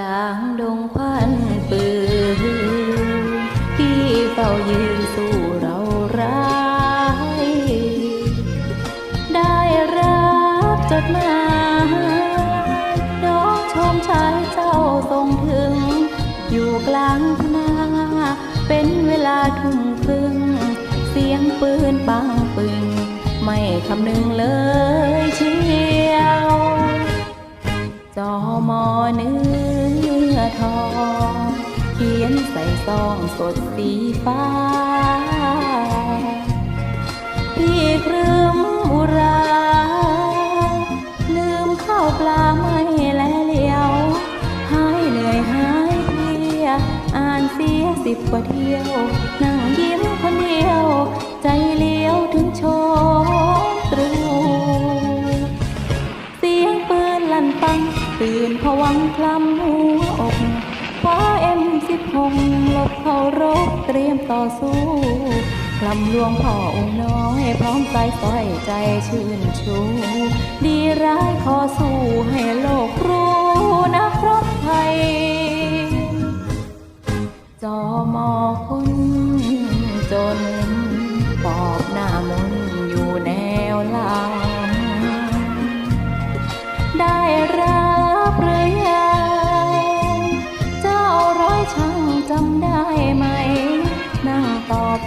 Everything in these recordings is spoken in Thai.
ลางดงควันปืนพี่เฝ้ายืนสู้เราร้าย ได้รับจดหมายน้องชมชายเจ้าทรงถึง อยู่กลางพนาเป็นเวลาทุ่มครึ่ง เสียงปืนปังปึงไม่คำนึงเลยเชียวจอมอนึง ทองเขียนใส่ซองสดสีฟ้าพี่ครึมอุรา ลืมข้าวปลาไม่แลเลียว หายเหนื่อยหายเพลีย อ่านเสียสิบกว่าเที่ยว เตรียมต่อสู้คลำลวงพ่อองค์น้อย พร้อมใจต้อยใจชื่นชู ดีร้ายขอสู้ให้โลกรู้นักรบไทยจอมอคนจนปอบหน้ามนอยู่แนวหลัง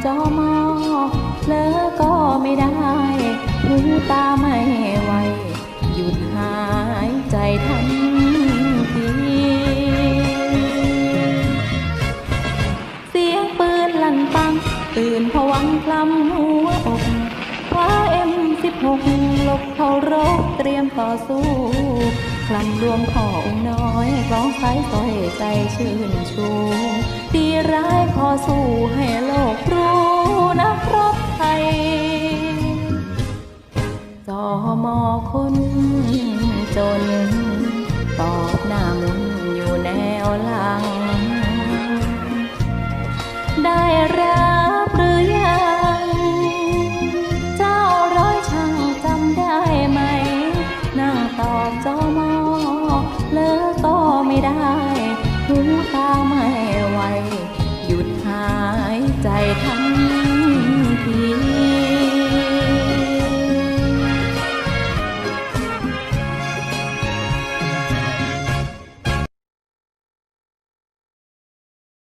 จอมอเลอก็ไม่ได้หูตาไม่ไหวหยุดหายใจทันทีเสียงปืนลั่นปัง ตื่นผวังคลำหัวอกคว้าเอ็มสิบหกหลบเขารบเตรียมต่อสู้คลำรวมพ่อองน้อยร้องสายต้อยใจชื่นชูดีร้ายข อสู้ให้โลกรู้นักรบไทยจอมอคนจน ตอบหน้ามุนอยู่แนวหลัง ได้รับหรือยัง เจ้าร้อยช่างจำได้ไหม นั่งตอบจอมอเลิกก็ไม่ได้หูตา ไม่